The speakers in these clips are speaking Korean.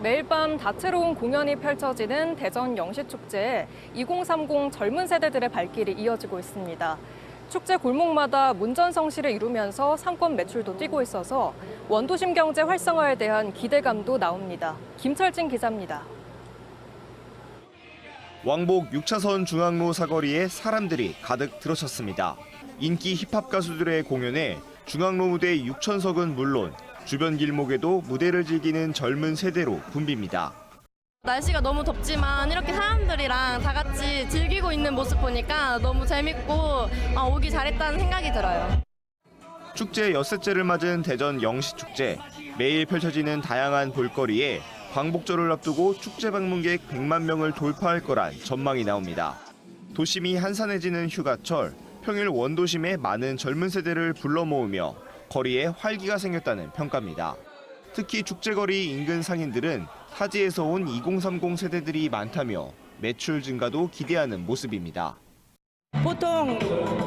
매일 밤 다채로운 공연이 펼쳐지는 대전 영시축제에 2030 젊은 세대들의 발길이 이어지고 있습니다. 축제 골목마다 문전성시를 이루면서 상권 매출도 뛰고 있어서 원도심 경제 활성화에 대한 기대감도 나옵니다. 김철진 기자입니다. 왕복 6차선 중앙로 사거리에 사람들이 가득 들어찼습니다. 인기 힙합 가수들의 공연에 중앙로 무대 6천석은 물론 주변 길목에도 무대를 즐기는 젊은 세대로 붐빕니다. 날씨가 너무 덥지만 이렇게 사람들이랑 다 같이 즐기고 있는 모습 보니까 너무 재밌고 아, 오기 잘했다는 생각이 들어요. 축제 엿새째를 맞은 대전 영시축제. 매일 펼쳐지는 다양한 볼거리에 광복절을 앞두고 축제 방문객 100만 명을 돌파할 거란 전망이 나옵니다. 도심이 한산해지는 휴가철, 평일 원도심에 많은 젊은 세대를 불러 모으며 거리에 활기가 생겼다는 평가입니다. 특히 축제거리 인근 상인들은 타지에서 온 2030 세대들이 많다며 매출 증가도 기대하는 모습입니다. 보통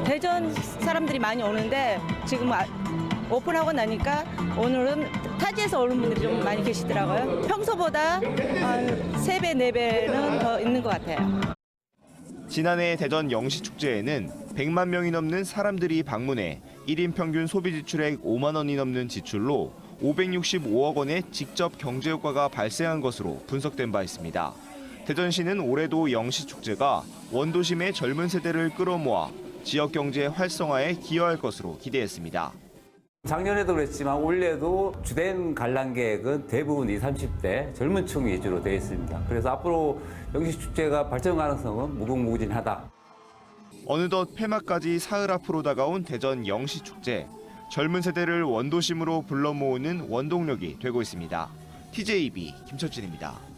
대전 사람들이 많이 오는데 지금 아- 오픈하고 나니까 오늘은 타지에서 오는 분들이 좀 많이 계시더라고요. 평소보다 한 3배, 4배는 더 있는 것 같아요. 지난해 대전 영시축제에는 100만 명이 넘는 사람들이 방문해 1인 평균 소비 지출액 5만 원이 넘는 지출로 565억 원의 직접 경제 효과가 발생한 것으로 분석된 바 있습니다. 대전시는 올해도 영시 축제가 원도심의 젊은 세대를 끌어모아 지역 경제 활성화에 기여할 것으로 기대했습니다. 작년에도 그랬지만 올해도 주된 관람 계획은 대부분 20, 30대 젊은 층 위주로 되어 있습니다. 그래서 앞으로 영시 축제가 발전 가능성은 무궁무진하다. 어느덧 폐막까지 사흘 앞으로 다가온 대전 영시 축제. 젊은 세대를 원도심으로 불러 모으는 원동력이 되고 있습니다. TJB 김철진입니다.